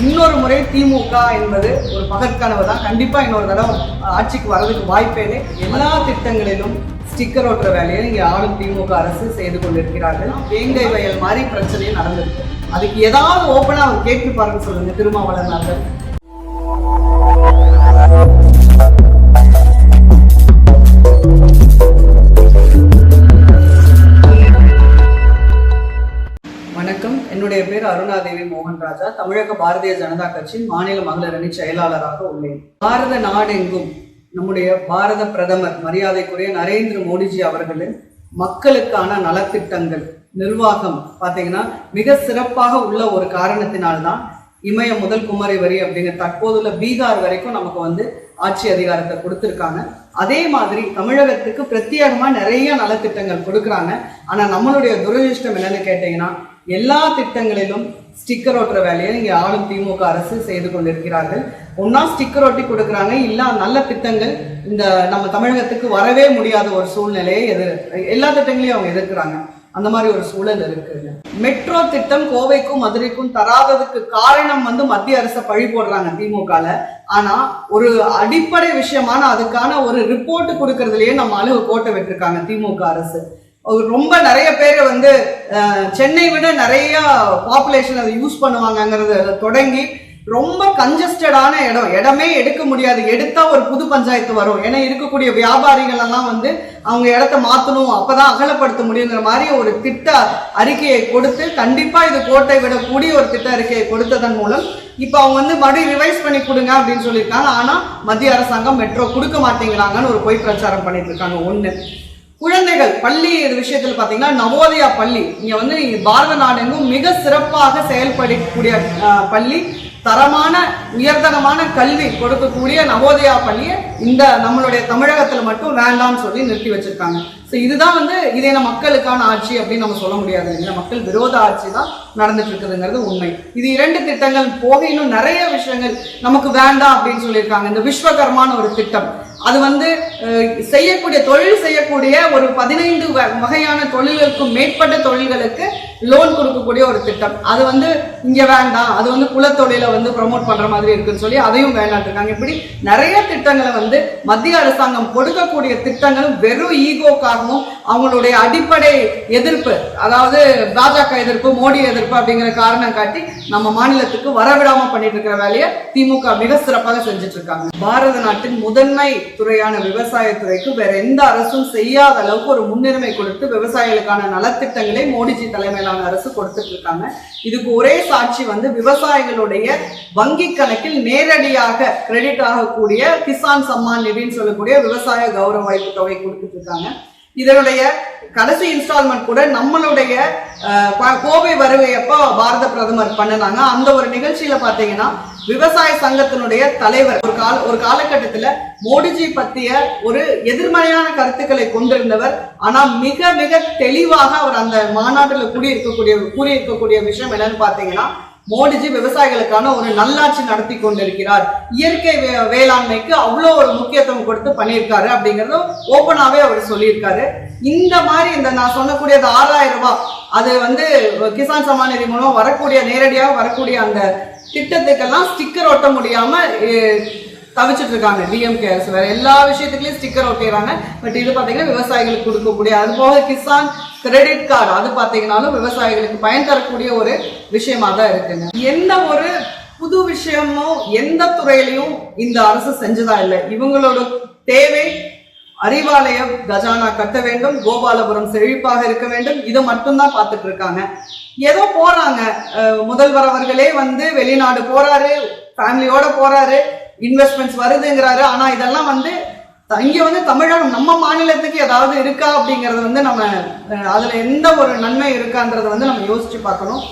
இன்னொரு முறை திமுக என்பது ஒரு பகற்கனவு தான். கண்டிப்பாக இன்னொரு தடவை ஆட்சிக்கு வர்றதுக்கு வாய்ப்பே இல்லை. எல்லா திட்டங்களிலும் ஸ்டிக்கர் ஓட்டுற வேலையை இங்கே ஆளும் திமுக அரசு செய்து கொண்டிருக்கிறார்கள். வேங்கை வயல் மாதிரி பிரச்சனையும் நடந்திருக்கு. அதுக்கு ஏதாவது ஓப்பனாக அவர் கேட்டு பாருங்க சொல்லுங்க திருமாவளவன் அவர்கள். வணக்கம். என்னுடைய பேர் அருணாதேவி. ராஜா தமிழக பாரதிய ஜனதா கட்சியின் மாநில மகளிர் அணி செயலாளராக உள்ளேன். பாரத நாடெங்கும் நம்முடைய பாரத பிரதமர் மரியாதைக்குரிய நரேந்திர மோடிஜி அவர்களின் மக்களுக்கான நலத்திட்டங்கள் நிர்வாகம் பார்த்தீங்கன்னா மிக சிறப்பாக உள்ள ஒரு காரணத்தினால்தான் இமய முதல் குமரி வரி அப்படிங்கிற தற்போதுள்ள பீகார் வரைக்கும் நமக்கு வந்து ஆட்சி அதிகாரத்தை கொடுத்துருக்காங்க. அதே மாதிரி தமிழகத்துக்கு பிரத்யேகமாக நிறைய நலத்திட்டங்கள் கொடுக்குறாங்க. ஆனால் நம்மளுடைய துரதிருஷ்டம் என்னன்னு கேட்டிங்கன்னா எல்லா திட்டங்களிலும் ஸ்டிக்கர் ஓட்டுற வேலையை இங்கே ஆளும் திமுக அரசு செய்து கொண்டிருக்கிறார்கள். ஒன்னா ஸ்டிக்கர் ஒட்டி கொடுக்குறாங்க. இல்லை நல்ல திட்டங்கள் இந்த நம்ம தமிழகத்துக்கு வரவே முடியாத ஒரு சூழ்நிலையை எதிர் எல்லா திட்டங்களையும் அவங்க எதிர்க்கிறாங்க. அந்த மாதிரி ஒரு சூழல் இருக்குங்க. மெட்ரோ திட்டம் கோவைக்கும் மதுரைக்கும் தராததுக்கு காரணம் வந்து மத்திய அரசை பழி போடுறாங்க திமுகல. ஆனா ஒரு அடிப்படை விஷயமான அதுக்கான ஒரு ரிப்போர்ட் கொடுக்கறதுலயே நம்ம அளவு கோட்டை விட்டுருக்காங்க திமுக அரசு. ரொம்ப நிறைய பேர் வந்து சென்னை விட நிறைய பாப்புலேஷன் அதை யூஸ் பண்ணுவாங்கங்கிறத தொடங்கி ரொம்ப கன்ஜஸ்டடான இடம். இடமே எடுக்க முடியாது. எடுத்தா ஒரு புது பஞ்சாயத்து வரும். ஏன்னா இருக்கக்கூடிய வியாபாரிகள் எல்லாம் வந்து அவங்க இடத்த மாத்தணும். அப்பதான் அகலப்படுத்த முடியுங்கிற மாதிரி ஒரு திட்ட அறிக்கையை கொடுத்து கண்டிப்பா இது கோட்டை விடக்கூடிய ஒரு திட்ட அறிக்கையை கொடுத்ததன் மூலம் இப்போ அவங்க வந்து மறுபடியும் ரிவைஸ் பண்ணி கொடுங்க அப்படின்னு சொல்லியிருக்காங்க. ஆனா மத்திய அரசாங்கம் மெட்ரோ கொடுக்க மாட்டேங்கிறாங்கன்னு ஒரு பொய் பிரச்சாரம் பண்ணிட்டு இருக்காங்க. ஒண்ணு. குழந்தைகள் பள்ளி விஷயத்தில் பார்த்தீங்கன்னா நவோதயா பள்ளி. இங்கே வந்து பாரத நாடெங்கும் மிக சிறப்பாக செயல்படக்கூடிய பள்ளி. தரமான உயர்தரமான கல்வி கொடுக்கக்கூடிய நவோதயா பள்ளியை இந்த நம்மளுடைய தமிழகத்தில் மட்டும் வேண்டாம்னு சொல்லி நிறுத்தி வச்சிருக்காங்க. ஸோ இதுதான் வந்து இதே என்ன மக்களுக்கான ஆட்சி அப்படின்னு நம்ம சொல்ல முடியாது. இல்லைங்களா மக்கள் விரோத ஆட்சி தான் நடந்துட்டு இருக்குதுங்கிறது உண்மை. இது இரண்டு திட்டங்கள் போக இன்னும் நிறைய விஷயங்கள் நமக்கு வேண்டாம் அப்படின்னு சொல்லியிருக்காங்க. இந்த விஸ்வகர்மான ஒரு திட்டம். அது வந்து செய்யக்கூடிய தொழில் செய்யக்கூடிய ஒரு பதினைந்து வ- வகையான தொழில்களுக்கும் மேற்பட்ட தொழில்களுக்கு லோன் கொடுக்கக்கூடிய ஒரு திட்டம். அது வந்து இங்கே வேண்டாம். அது வந்து குலத்தொழிலை வந்து ப்ரமோட் பண்ணுற மாதிரி இருக்குன்னு சொல்லி அதையும் வேண்டாம் இருக்காங்க இப்படி நிறைய திட்டங்களை வந்து மத்திய அரசாங்கம் கொடுக்கக்கூடிய திட்டங்கள் வெறும் ஈகோக்காகவும் அவங்களுடைய அடிப்படை எதிர்ப்பு அதாவது பாஜக எதிர்ப்பு மோடி எதிர்ப்பு அப்படிங்கிற காரணம் காட்டி நம்ம மாநிலத்துக்கு வரவிடாம பண்ணிட்டு இருக்கிற வேலையை திமுக மிக சிறப்பாக செஞ்சுட்டு இருக்காங்க. பாரத நாட்டின் முதன்மை துறையான விவசாயத்துறைக்கு வேற எந்த அரசும் செய்யாத அளவுக்கு ஒரு முன்னுரிமை கொடுத்து விவசாயிகளுக்கான நலத்திட்டங்களை மோடிஜி தலைமையிலான அரசு கொடுத்துட்டு இருக்காங்க. இதுக்கு ஒரே சாட்சி வந்து விவசாயிகளுடைய வங்கி கணக்கில் நேரடியாக கிரெடிட் ஆகக்கூடிய கிசான் சம்மான் நிதின்னு சொல்லக்கூடிய விவசாய கௌரவ வாய்ப்பு தொகை கொடுத்துட்டு இருக்காங்க. இதனுடைய கடைசி இன்ஸ்டால்மெண்ட் கூட நம்மளுடைய கோவை வருகையப்போ பாரத பிரதமர் பண்ணுனாங்க. அந்த ஒரு நிகழ்ச்சியில பாத்தீங்கன்னா விவசாய சங்கத்தினுடைய தலைவர். ஒரு கால ஒரு காலகட்டத்துல மோடிஜி பத்திய ஒரு எதிர்மறையான கருத்துக்களை கொண்டிருந்தவர். ஆனா மிக மிக தெளிவாக அவர் அந்த மாநாட்டில் கூடியிருக்கக்கூடிய கூறியிருக்கக்கூடிய விஷயம் என்னன்னு பாத்தீங்கன்னா மோடிஜி விவசாயிகளுக்கான ஒரு நல்லாட்சி நடத்தி கொண்டிருக்கிறார். இயற்கை வே- வேளாண்மைக்கு அவ்வளோ ஒரு முக்கியத்துவம் கொடுத்து பண்ணியிருக்காரு அப்படிங்கறதும் ஓப்பனாகவே அவர் சொல்லியிருக்காரு. இந்த மாதிரி இந்த நான் சொல்லக்கூடிய அந்த ஆறாயிரம் ரூபாய். அது வந்து கிசான் சமாநிதி நிதி மூலம் வரக்கூடிய நேரடியாக வரக்கூடிய அந்த திட்டத்துக்கெல்லாம் ஸ்டிக்கர் ஒட்ட முடியாம தவிச்சிட்டு இருக்காங்க டிஎம்கேஎஸ் அரசு. வேற எல்லா விஷயத்துக்குலயும் ஸ்டிக்கர் ஒட்டிடுறாங்க. பட் இது பாத்தீங்கன்னா விவசாயிகளுக்கு கொடுக்கக்கூடிய அது போக கிசான் கிரெடிட் கார்டு அது பார்த்தீங்கனாலும் விவசாயிகளுக்கு பயன் தரக்கூடிய ஒரு விஷயமா தான் இருக்குங்க. எந்த ஒரு புது விஷயமும் எந்த துறையிலையும் இந்த அரசு செஞ்சதா இல்லை. இவங்களோட தேவை அறிவாலயம் கஜானா கட்ட வேண்டும் கோபாலபுரம் செழிப்பாக இருக்க வேண்டும் இதை மட்டும்தான் பார்த்துட்டு இருக்காங்க. ஏதோ போறாங்க. முதல்வர் அவர்களே வந்து வெளிநாடு போறாரு ஃபேமிலியோட போறாரு இன்வெஸ்ட்மெண்ட்ஸ் வருதுங்கிறாரு. ஆனா இதெல்லாம் வந்து த- இங்க வந்து தமிழகம் நம்ம மாநிலத்துக்கு ஏதாவது இருக்கா அப்படிங்கிறது வந்து நம்ம அதில் அதுல எந்த ஒரு நன்மை இருக்கான்றத வந்து நம்ம யோசிச்சு பார்க்கணும்.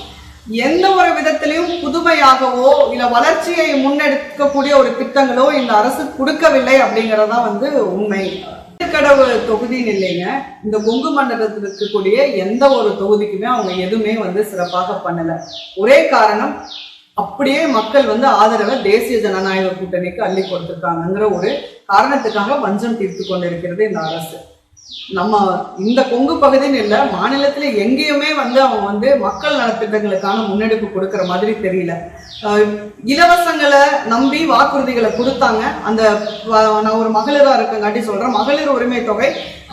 எந்த ஒரு விதத்திலையும் புதுமையாகவோ இல்ல வளர்ச்சியை முன்னெடுக்கக்கூடிய ஒரு திட்டங்களோ இந்த அரசு கொடுக்கவில்லை அப்படிங்கறதுதான் வந்து உண்மை. கடவுள் தொகுதின்னு இல்லைங்க. இந்த கொங்கு மண்டலத்தில் இருக்கக்கூடிய எந்த ஒரு தொகுதிக்குமே அவங்க எதுவுமே வந்து சிறப்பாக பண்ணல. ஒரே காரணம் அப்படியே மக்கள் வந்து ஆதரவை தேசிய ஜனநாயக கூட்டணிக்கு அள்ளி கொடுத்துருக்காங்கிற ஒரு காரணத்துக்காக வஞ்சம் தீர்த்து கொண்டிருக்கிறது இந்த அரசு. நம்ம இந்த கொங்கு பகுதின்னு இல்லை மாநிலத்துல எங்கேயுமே வந்து அவங்க வந்து மக்கள் நலத்திட்டங்களுக்கான முன்னெடுப்பு கொடுக்கிற மாதிரி தெரியல. இலவசங்களை நம்பி வாக்குறுதிகளை கொடுத்தாங்க. அந்த நான் ஒரு மகளிரா இருக்கங்காட்டி சொல்றேன். மகளிர் உரிமை தொகை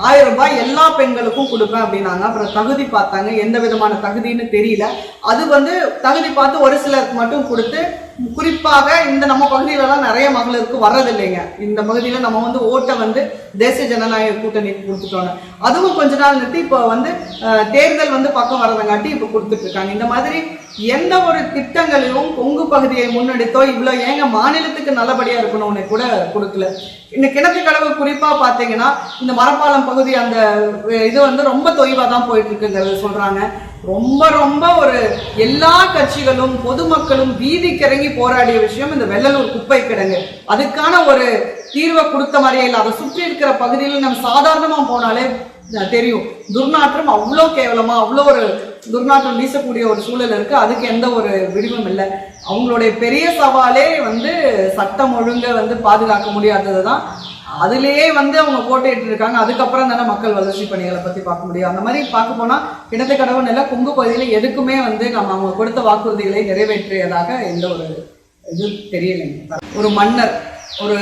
ஆயிரம் ரூபாய் எல்லா பெண்களுக்கும் கொடுப்பேன் அப்படின்னாங்க. அப்புறம் தகுதி பார்த்தாங்க. எந்த விதமான தகுதின்னு தெரியல. அது வந்து தகுதி பார்த்து ஒரு சிலருக்கு மட்டும் கொடுத்து குறிப்பாக இந்த நம்ம பகுதியிலலாம் நிறைய மகளிருக்கு வர்றதில்லைங்க. இந்த பகுதியில் நம்ம வந்து ஓட்டை வந்து தேசிய ஜனநாயக கூட்டணிக்கு கொடுத்துட்டோம் அதுவும் கொஞ்ச நாள் நிறுத்தி இப்போ வந்து தேர்தல் வந்து பக்கம் வர்றதங்காட்டி இப்போ கொடுத்துட்டு இருக்காங்க. இந்த மாதிரி எந்த ஒரு திட்டங்களையும் கொங்கு பகுதியை முன்னெடுத்தோ இவ்வளோ ஏங்க மாநிலத்துக்கு நல்லபடியாக இருக்கணும்னு கூட கொடுக்கல. இந்த கிணத்து கடவு குறிப்பா இந்த மரப்பாலம் பகுதி அந்த இது வந்து ரொம்ப தொய்வாக தான் போயிட்டுருக்குங்கிறத சொல்கிறாங்க ரொம்ப ரொம்ப ஒரு எல்லா கட்சிகளும் பொதுமக்களும் வீதிக்கு இறங்கி போராடிய விஷயம் இந்த வெள்ளலூர் குப்பை கிடங்கு. அதுக்கான ஒரு தீர்வை கொடுத்த மாதிரியே இல்லை. அதை சுற்றி இருக்கிற பகுதியில் நம்ம சாதாரணமாக போனாலே தெரியும். துர்நாற்றம் அவ்வளோ கேவலமாக அவ்வளோ ஒரு துர்நாற்றம் வீசக்கூடிய ஒரு சூழல் இருக்குது அதுக்கு எந்த ஒரு விடிவும் இல்லை. அவங்களுடைய பெரிய சவாலே வந்து சட்டம் ஒழுங்கை வந்து பாதுகாக்க முடியாதது தான். அதுலேயே வந்து அவங்க போட்டிட்டு இருக்காங்க. அதுக்கப்புறம் தானே மக்கள் வளர்ச்சி பணிகளை பற்றி பார்க்க முடியும். அந்த மாதிரி பார்க்க போனால் கிணத்து கடவுள் இல்லை கொங்கு பகுதியில் எதுக்குமே வந்து நம்ம அவங்க கொடுத்த வாக்குறுதிகளை நிறைவேற்றியதாக எந்த ஒரு இது தெரியலைங்க. ஒரு மன்னர் ஒரு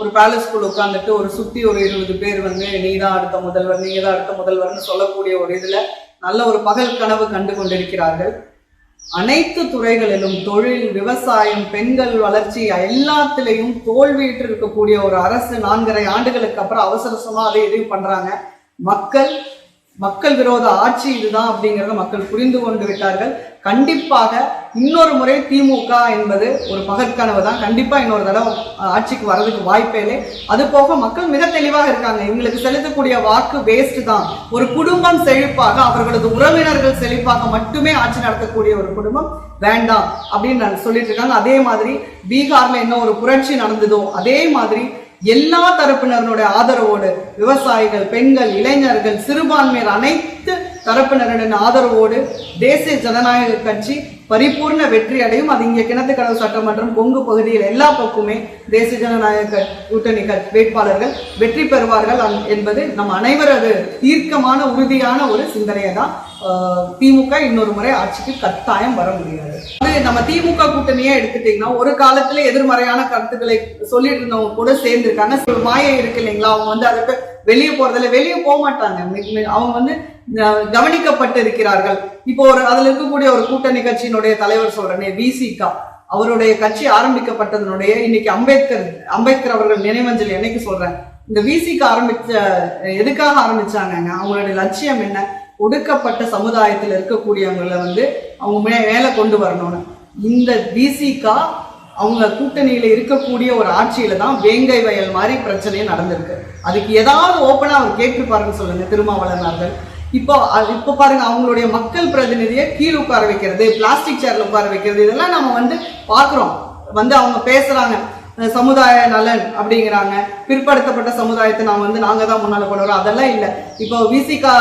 ஒரு பேலஸ்குள் உட்காந்துட்டு ஒரு சுற்றி ஒரு இருபது பேர் வந்து நீ தான் அடுத்த முதல்வர் நீங்கள் தான் அடுத்த முதல்வர்னு சொல்லக்கூடிய ஒரு இதில் நல்ல ஒரு பகல் கனவு கண்டு கொண்டிருக்கிறார்கள். அனைத்து துறைகளிலும் தொழில் விவசாயம் பெண்கள் வளர்ச்சி எல்லாத்திலையும் தோல்வியிட்டு இருக்கக்கூடிய ஒரு அரசு நான்கரை ஆண்டுகளுக்கு அப்புறம் அவசர அவசரமா அதை எதையும் பண்றாங்க. மக்கள் மக்கள் விரோத ஆட்சி இதுதான் அப்படிங்கிறத மக்கள் புரிந்து கொண்டு விட்டார்கள். கண்டிப்பாக இன்னொரு முறை திமுக என்பது ஒரு பகற்கனவு தான். கண்டிப்பா இன்னொரு தடவை ஆட்சிக்கு வர்றதுக்கு வாய்ப்பே இல்லை. அது போக மக்கள் மிக தெளிவாக இருக்காங்க. இவங்களுக்கு செலுத்தக்கூடிய வாக்கு வேஸ்ட் தான். ஒரு குடும்பம் செழிப்பாக அவர்களது உறவினர்கள் செழிப்பாக மட்டுமே ஆட்சி நடத்தக்கூடிய ஒரு குடும்பம் வேண்டாம் அப்படின்னு சொல்லிட்டு இருக்காங்க. அதே மாதிரி பீகார்ல என்ன ஒரு புரட்சி நடந்ததோ அதே மாதிரி எல்லா தரப்பினருடைய ஆதரவோடு விவசாயிகள் பெண்கள் இளைஞர்கள் சிறுபான்மையர் அனைத்து தரப்பினரின் ஆதரவோடு தேசிய ஜனநாயக கட்சி பரிபூர்ண வெற்றி அடையும் அது இங்கே கிணத்துக்கடவு சட்டமன்றம் கொங்கு பகுதியில் எல்லா பக்கமே தேசிய ஜனநாயக கூட்டணி வேட்பாளர்கள் வெற்றி பெறுவார்கள் என்பது நம் அனைவரது தீர்க்கமான உறுதியான ஒரு சிந்தனையை தான் திமுக இன்னொரு முறை ஆட்சிக்கு கட்டாயம் வர முடியாது. அது நம்ம திமுக கூட்டணியா எடுத்துட்டீங்கன்னா ஒரு காலத்துல எதிர்மறையான கருத்துக்களை சொல்லிட்டு இருந்தவங்க கூட சேர்ந்துருக்காங்க. ஒரு மாயம் இருக்கு இல்லைங்களா? அவங்க வந்து அதுக்கு வெளியே போறதுல வெளியே போக மாட்டாங்க. அவங்க வந்து கவனிக்கப்பட்டு இருக்கிறார்கள். இப்போ ஒரு அதுல இருக்கக்கூடிய ஒரு கூட்டணி கட்சியினுடைய தலைவர் சொல்றேனே விசிகா. அவருடைய கட்சி ஆரம்பிக்கப்பட்டதனுடைய இன்னைக்கு அம்பேத்கர் அம்பேத்கர் அவர்கள் நினைவஞ்சல் என்னைக்கு சொல்றேன்? இந்த விசிக்கு ஆரம்பிச்ச எதுக்காக ஆரம்பிச்சாங்க அவங்களுடைய லட்சியம் என்ன? ஒடுக்கப்பட்ட சமுதாயத்தில் இருக்கக்கூடியவங்களை வந்து அவங்க மே- மேல கொண்டு வரணும்னு. இந்த பிசிகா அவங்க கூட்டணியில் இருக்கக்கூடிய ஒரு ஆட்சியில தான் வேங்கை வயல் மாதிரி பிரச்சனையே நடந்திருக்கு. அதுக்கு ஏதாவது ஓப்பனாக அவர் கேட்டிருப்பாருன்னு சொல்லுங்க திருமாவளவன் இப்போ இப்போ பாருங்க அவங்களுடைய மக்கள் பிரதிநிதியை கீழ் உட்கார வைக்கிறது பிளாஸ்டிக் சேர்ல உட்கார வைக்கிறது இதெல்லாம் நம்ம வந்து பார்க்குறோம். வந்து அவங்க பேசுறாங்க. சமுதாய நலன் அப்படிங்கிறாங்க. பிற்படுத்தப்பட்ட சமுதாயத்தை நான் வந்து நாங்கள் தான் முன்னால் கொண்டு வரோம். அதெல்லாம் இல்லை. இப்போ விசிகா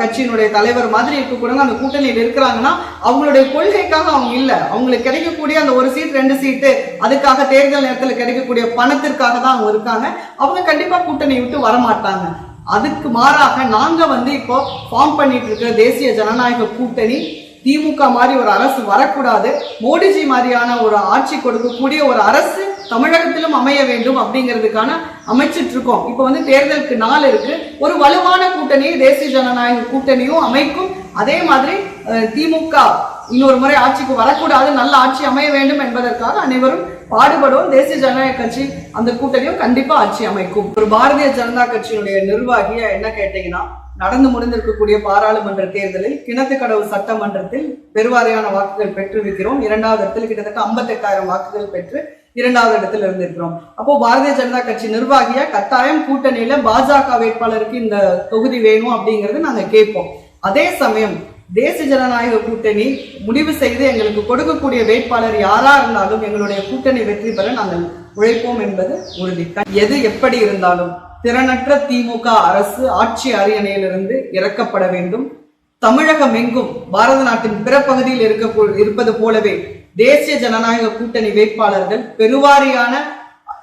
கட்சியினுடைய தலைவர் மாதிரி இருக்கக்கூடாது அந்த கூட்டணியில் இருக்கிறாங்கன்னா அவங்களுடைய கொள்கைக்காக அவங்க இல்லை. அவங்களுக்கு கிடைக்கக்கூடிய அந்த ஒரு சீட் ரெண்டு சீட்டு அதுக்காக தேர்தல் நேரத்தில் கிடைக்கக்கூடிய பணத்திற்காக தான் அவங்க இருக்காங்க. அவங்க கண்டிப்பாக கூட்டணி விட்டு வர மாட்டாங்க அதுக்கு மாறாக நாங்கள் வந்து இப்போ ஃபார்ம் பண்ணிட்டு இருக்கிற தேசிய ஜனநாயக கூட்டணி திமுக மாதிரி ஒரு அரசு வரக்கூடாது. மோடிஜி மாதிரியான ஒரு ஆட்சி கொடுக்கக்கூடிய ஒரு அரசு தமிழகத்திலும் அமைய வேண்டும் அப்படிங்கிறதுக்கான அமைச்சிட்டு இருக்கோம் இப்போ வந்து தேர்தலுக்கு நாள் இருக்கு. ஒரு வலுவான கூட்டணியை தேசிய ஜனநாயக கூட்டணியும் அமைக்கும். அதே மாதிரி அஹ், திமுக இன்னொரு முறை ஆட்சிக்கு வரக்கூடாது நல்ல ஆட்சி அமைய வேண்டும் என்பதற்காக அனைவரும் பாடுபடும் தேசிய ஜனநாயக கட்சி அந்த கூட்டணியும் கண்டிப்பா ஆட்சி அமைக்கும். ஒரு பாரதிய ஜனதா கட்சியினுடைய நிர்வாகியா என்ன கேட்டீங்கன்னா நடந்து முடிந்திருக்கக்கூடிய பாராளுமன்ற தேர்தலில் கிணத்துக்கடவு சட்டமன்றத்தில் பெருவாரியான வாக்குகள் பெற்றிருக்கிறோம். இரண்டாவது இடத்தில் கிட்டத்தட்ட 58000 வாக்குகள் பெற்று இரண்டாவது இடத்தில் இருந்திருக்கிறோம். அப்போ பாரதிய ஜனதா கட்சி நிர்வாகியா கட்டாயம் கூட்டணியில பாஜக வேட்பாளருக்கு இந்த தொகுதி வேணும் அப்படிங்கறது நாங்க கேட்போம். அதே சமயம் தேசிய ஜனநாயக கூட்டணி முடிவு செய்து எங்களுக்கு கொடுக்கக்கூடிய வேட்பாளர் யாரா இருந்தாலும் எங்களுடைய கூட்டணி வெற்றி பெற நாங்கள் உழைப்போம் என்பது உறுதி. எது எப்படி இருந்தாலும் திறனற்ற திமுக அரசு ஆட்சி அரியணையிலிருந்து இறக்கப்பட வேண்டும். தமிழகம் எங்கும் பாரத நாட்டின் பிற பகுதியில் இருக்க இருப்பது போலவே தேசிய ஜனநாயக கூட்டணி வேட்பாளர்கள் பெருவாரியான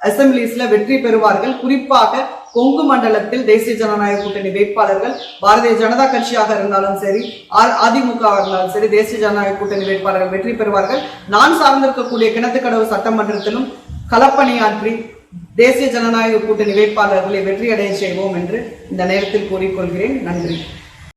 அசம்பிளிஸ்ல வெற்றி பெறுவார்கள். குறிப்பாக கொங்கு மண்டலத்தில் தேசிய ஜனநாயக கூட்டணி வேட்பாளர்கள் பாரதிய ஜனதா கட்சியாக இருந்தாலும் சரி அதிமுக இருந்தாலும் சரி தேசிய ஜனநாயக கூட்டணி வேட்பாளர்கள் வெற்றி பெறுவார்கள். நான் சார்ந்திருக்கக்கூடிய கிணத்துக்கடவு சட்டமன்றத்திலும் களப்பணியாற்றி தேசிய ஜனநாயக கூட்டணி வேட்பாளர்களை வெற்றியடைய செய்வோம் என்று இந்த நேரத்தில் கூறிக்கொள்கிறேன். நன்றி.